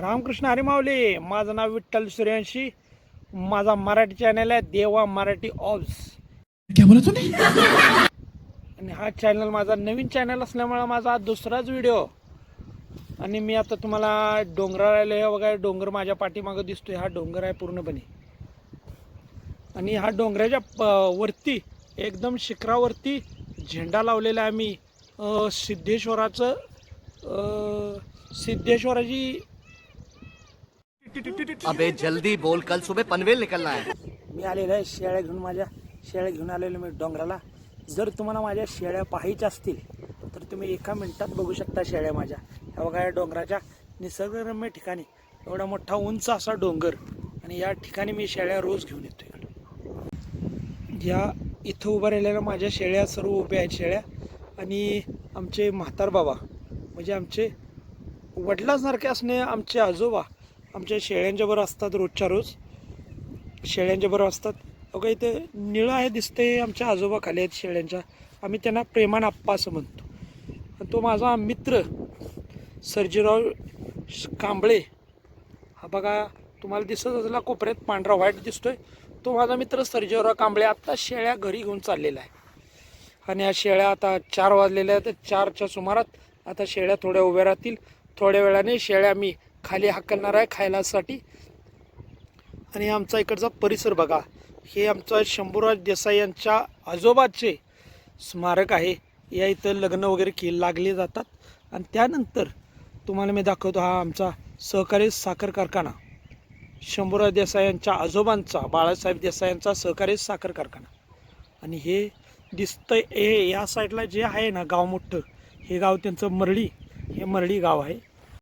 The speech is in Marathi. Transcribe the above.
रामकृष्ण हरी माऊली माझं नाव विठ्ठल सूर्यवंशी. माझा मराठी चॅनल आहे देवा मराठी ऑब्स आणि हा चॅनल माझा नवीन चॅनल असल्यामुळे माझा हा दुसराच व्हिडिओ आणि मी आता तुम्हाला आलो आहे बघा डोंगर माझ्या पाठीमागं दिसतोय. हा डोंगर आहे पूर्णपणे. आणि हा डोंगराच्या वरती एकदम शिखरावरती झेंडा लावलेला आहे आम्ही अ, सिद्धेश्वराचं सिद्धेश्वराची अबे जल्दी बोल. कल सुबह पनवेल निकलना है. मी आलेलो आहे शेळ्या घेऊन माझ्या शेळ्या घेऊन आलेलो मी डोंगराला. जर तुम्हाला माझ्या शेळ्या पाहायच्या असतील तर तुम्ही एका मिनिटात बघू शकता शेळ्या माझ्या. ह्या बघा या डोंगराच्या निसर्गरम्य ठिकाणी एवढा मोठा उंच असा डोंगर आणि या ठिकाणी मी शेळ्या रोज घेऊन येतो इकडं या इथं उभं राहिलेल्या माझ्या शेळ्या सर्व उभ्या आहेत शेळ्या. आणि आमचे म्हातार बाबा म्हणजे आमचे वडिलांसारखे असणे आमचे आजोबा आमच्या शेळ्यांच्या बरोबर असतात रोजच्या रोज. शेळ्यांच्या बरोबर असतात. बघा इथे निळं आहे दिसते आमच्या आजोबा खाली आहेत शेळ्यांच्या. आम्ही त्यांना प्रेमान आप्पा असं म्हणतो. आणि तो माझा मित्र सर्जीराव श- कांबळे. हा बघा तुम्हाला दिसत असला कोपऱ्यात पांढरा व्हाईट दिसतोय. तो माझा मित्र सर्जीराव कांबळे आत्ता शेळ्या घरी घेऊन चाललेला आहे. आणि या शेळ्या आता चार वाजलेल्या आहेत. तर चारच्या सुमारात आता शेळ्या थोड्या उभ्या राहतील. थोड्या वेळाने शेळ्या मी खाली हाकलणार आहे खायलासाठी. आणि आमचा इकडचा परिसर बघा हे आमचा शंभूराज देसाई यांच्या आजोबाचे स्मारक आहे. या इथं लग्न वगैरे के लागले जातात. आणि त्यानंतर तुम्हाला मी दाखवतो हा आमचा सहकारी साखर कारखाना. शंभूराज देसाई यांच्या आजोबांचा बाळासाहेब देसाई यांचा सहकारी साखर कारखाना. आणि हे दिसतंय हे या साईडला जे आहे ना गाव मोठं हे गाव त्यांचं मरळी हे मरळी गाव आहे.